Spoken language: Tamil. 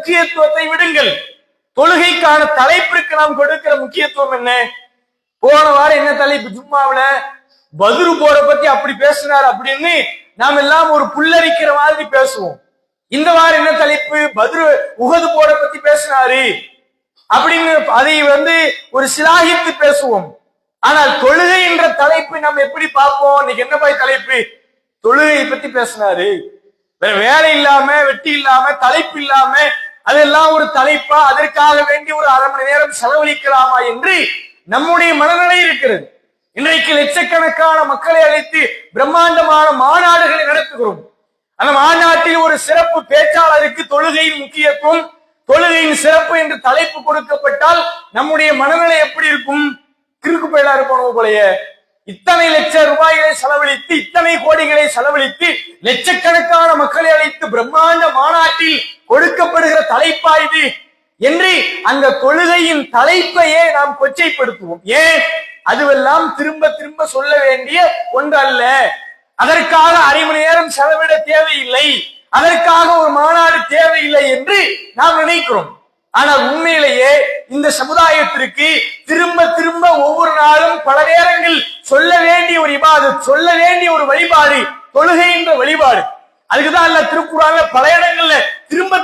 முக்கியத்துவத்தை விடுங்கள். தொழுகைக்கான தலைப்பிற்கு நாம் கொடுக்கிற முக்கியத்துவம் என்ன? போன வாரம் என்ன தலைப்பு? ஜும்மாவில பதிரு போட பத்தி அப்படி பேசினார் அப்படின்னு நாம் எல்லாம் ஒரு புல்லரிக்கிற மாதிரி பேசுவோம். இந்த வாரம் என்ன தலைப்பு? பதிரு உகது போட பத்தி பேசினாரு. அப்படின்னு அதை வந்து ஒரு சிலாகித்து பேசுவோம். ஆனால் தொழுகை என்ற தலைப்பு நம்ம எப்படி பார்ப்போம்? இன்னைக்கு என்ன மாதிரி தலைப்பு? தொழுகை பத்தி பேசினாரு. வேற வேலை இல்லாம வெட்டி இல்லாம தலைப்பு இல்லாம அதெல்லாம் ஒரு தலைப்பா அதற்காக வேண்டி ஒரு அரை மணி நேரம் செலவழிக்கலாமா என்று நம்முடைய மனநிலை இருக்கிறது. இன்றைக்கு லட்சக்கணக்கான மக்களை அழைத்து பிரம்மாண்டமான மாநாடுகளை நடத்துகிறோம். அந்த மாநாட்டில் ஒரு சிறப்பு பேச்சாளருக்கு தொழுகையின் முக்கியத்துவம் தொழுகையின் சிறப்பு என்று தலைப்பு கொடுக்கப்பட்டால் நம்முடைய மனநிலை எப்படி இருக்கும்? கிறுக்கு பயிலா இருப்போம் போலயே இத்தனை லட்சம் ரூபாய் இத்தனை கோடிகளை செலவழித்து லட்சக்கணக்கான மக்களை அழைத்து பிரம்மாண்ட மாநாட்டில் கொடுக்கப்படுகிற தலைப்பா இது. என்று அந்த கொள்கையின் தலைப்பையே நாம் கொச்சைப்படுத்துவோம். ஏன்? அதுவெல்லாம் திரும்ப திரும்ப சொல்ல வேண்டிய ஒன்று அல்ல அதற்காக அரை மணி நேரம் செலவிட தேவையில்லை. அதற்காக ஒரு மாநாடு தேவையில்லை என்று நாம் நினைக்கிறோம். ஆனால் உண்மையிலேயே இந்த சமுதாயத்திற்கு திரும்ப திரும்ப ஒவ்வொரு நாளும் பல நேரங்கள் சொல்ல வேண்டிய ஒரு இபாதத் சொல்ல வேண்டிய ஒரு வழிபாடு தொழுகை என்ற வழிபாடு. அதுக்குதான் அல்ல திருக்குறான்ல பல இடங்கள்ல திரும்ப